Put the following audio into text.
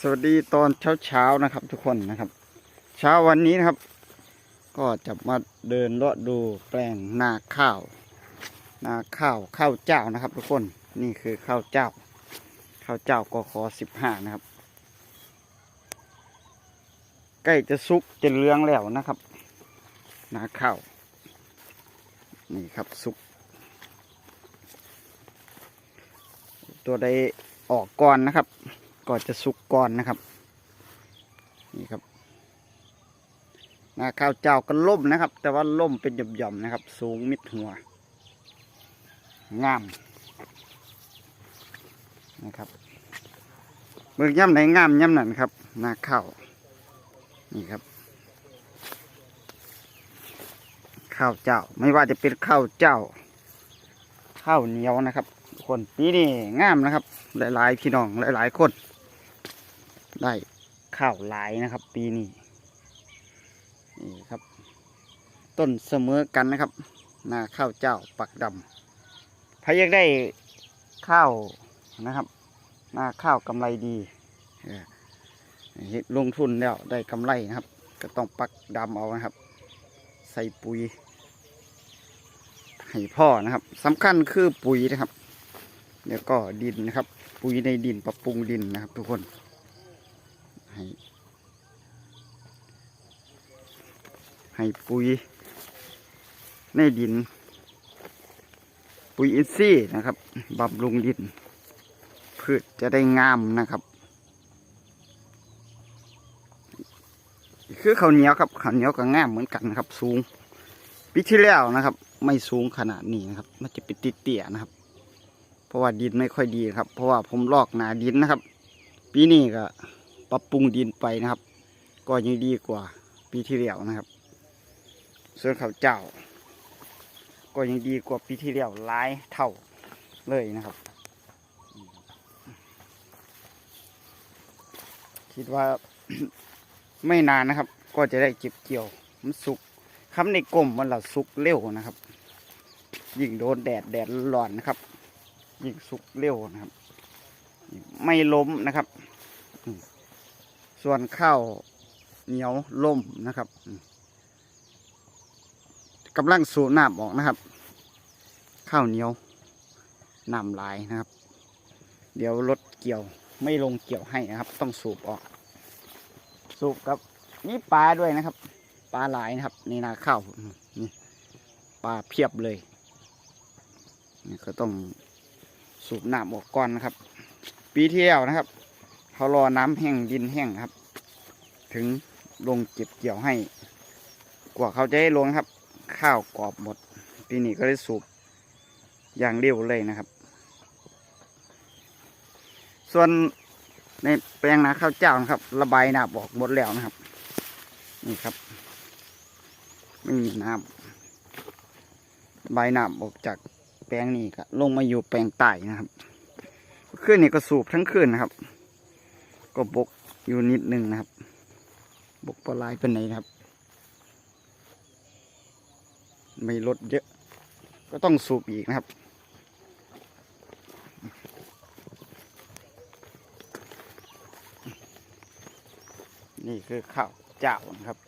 สวัสดีตอนเช้าๆนะครับ ทุกคนนะครับ เช้าวันนี้นะครับ ก็จะมาเดินเลาะดูแปลงนาข้าวนาข้าวข้าวเจ้านะครับ ทุกคนนี่คือข้าวเจ้า ข้าวเจ้ากขอสิบห้านะครับ ใกล้จะสุกจะเลืองแล้วนะครับนาข้าวนี่ครับสุก ตัวใดออกก่อนนะครับ ก็จะสุกก่อนนะครับ นี่ครับนาข้าวเจ้าก็ล่มนะครับ แต่ว่าล่มเป็นหย่อมๆนะครับ สูงมิดหัว งามนะครับเบิกย่ำไหนงามย่ำนั่นครับนาข้าวนี่ครับ ข้าวเจ้าไม่ว่าจะเป็นข้าวเจ้า ข้าวเหนียวนะครับ คนปีนี้งามนะครับ หลายๆพี่น้องหลาย ๆ คน ได้ข้าวหลายนะครับ ปีนี้นี่ครับ ต้นเสมอกันนะครับนาข้าวเจ้าปักดำพายังได้ข้าวนะครับนาข้าวกำไรดีฮ็ดลงทุนแล้วได้กำไรนะครับ ก็ต้องปักดำเอานะครับ ใส่ปุ๋ยให้พ่อนะครับสำคัญคือปุ๋ยนะครับ แล้วก็ดินนะครับ ปุ๋ยในดินปรับปรุงดินนะครับ ทุกคน ให้ ให้ปุ๋ยในดิน ปุ๋ยอินทรีย์นะครับบำรุงดิน พืชจะได้งามนะครับ คือข้าวเหนียวครับข้าวเหนียวก็งามเหมือนกันนะครับ สูงปีที่แล้วนะครับ ไม่สูงขนาดนี้นะครับมันจะเป็นติเตี้ยนะครับ เพราะว่าดินไม่ค่อยดีครับ เพราะว่าผมลอกหนาดินนะครับ ปีนี้ก็ปรับปรุงดินไปนะครับ ก็ยังดีกว่าปีที่แล้วนะครับ ส่วนข้าวเจ้า ก็ยังดีกว่าปีที่แล้วหลายเท่าเลยนะครับ คิดว่าไม่นานนะครับ ก็จะได้เก็บเกี่ยว มันสุกคำในกลมมันละสุกเร็วนะครับ ยิ่งโดนแดดแดดร้อนนะครับ ยิ่งสุกเร็วนะครับ ไม่ล้มนะครับ ส่วนข้าวเหนียวล่มนะครับอื กำลังสูบน้ำออกนะครับ ข้าวเหนียวน้ำลายนะครับ เดี๋ยวรถเกี่ยวไม่ลงเกี่ยวให้นะครับ ต้องสูบออก สูบกับนี่ปลาด้วยนะครับ ปลาหลายนะครับนี่นาข้าวนี่ปลาเพียบเลยนี่ก็ต้องสูบน้ำออกก่อนนะครับ ปีเที่แล้วนะครับเขารอน้ำแห้งดินแห้งครับ ถึงลงเก็บเกี่ยวให้ กว่าเขาจะให้ลงครับ ข้าวกรอบหมด ปีนี้ก็ได้สูบอย่างเร็วเลยนะครับ ส่วนในแปลงนาข้าวเจ้านะครับ ระบายน้ำออกหมดแล้วนะครับ นี่ครับ ไม่มีน้ำระบายน้ำออกจากแปลงนี้ก็ลงมาอยู่แปลงใต้นะครับขึ้นนี่ก็สูบทั้งคืนนะครับ ก็บกอยู่นิดนึงนะครับ บกปลายเป็นไหนนะครับ ไม่ลดเยอะ ก็ต้องสูบอีกนะครับ นี่คือข้าวเจ้านะครับ